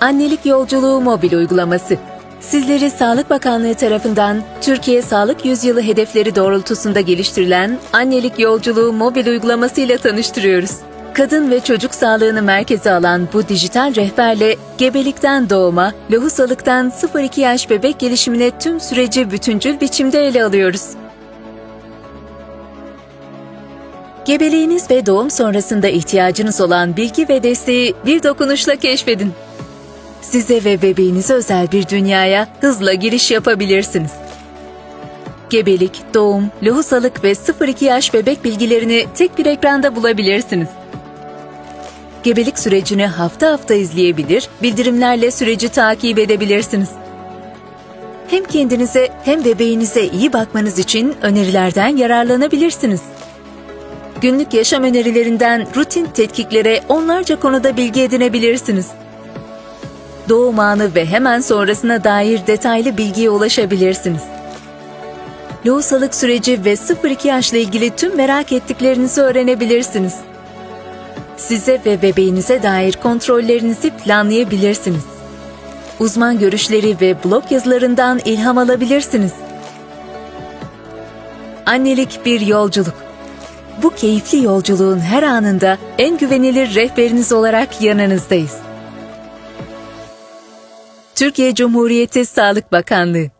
Annelik Yolculuğu mobil uygulaması. Sizleri Sağlık Bakanlığı tarafından Türkiye Sağlık Yüzyılı hedefleri doğrultusunda geliştirilen Annelik Yolculuğu mobil uygulaması ile tanıştırıyoruz. Kadın ve çocuk sağlığını merkeze alan bu dijital rehberle gebelikten doğuma, lohusalıktan 0-2 yaş bebek gelişimine tüm süreci bütüncül biçimde ele alıyoruz. Gebeliğiniz ve doğum sonrasında ihtiyacınız olan bilgi ve desteği bir dokunuşla keşfedin. Size ve bebeğinize özel bir dünyaya hızla giriş yapabilirsiniz. Gebelik, doğum, lohusalık ve 0-2 yaş bebek bilgilerini tek bir ekranda bulabilirsiniz. Gebelik sürecini hafta hafta izleyebilir, bildirimlerle süreci takip edebilirsiniz. Hem kendinize hem bebeğinize iyi bakmanız için önerilerden yararlanabilirsiniz. Günlük yaşam önerilerinden rutin tetkiklere onlarca konuda bilgi edinebilirsiniz. Doğum anı ve hemen sonrasına dair detaylı bilgiye ulaşabilirsiniz. Lohusalık süreci ve 0-2 yaşla ilgili tüm merak ettiklerinizi öğrenebilirsiniz. Size ve bebeğinize dair kontrollerinizi planlayabilirsiniz. Uzman görüşleri ve blog yazılarından ilham alabilirsiniz. Annelik bir yolculuk. Bu keyifli yolculuğun her anında en güvenilir rehberiniz olarak yanınızdayız. Türkiye Cumhuriyeti Sağlık Bakanlığı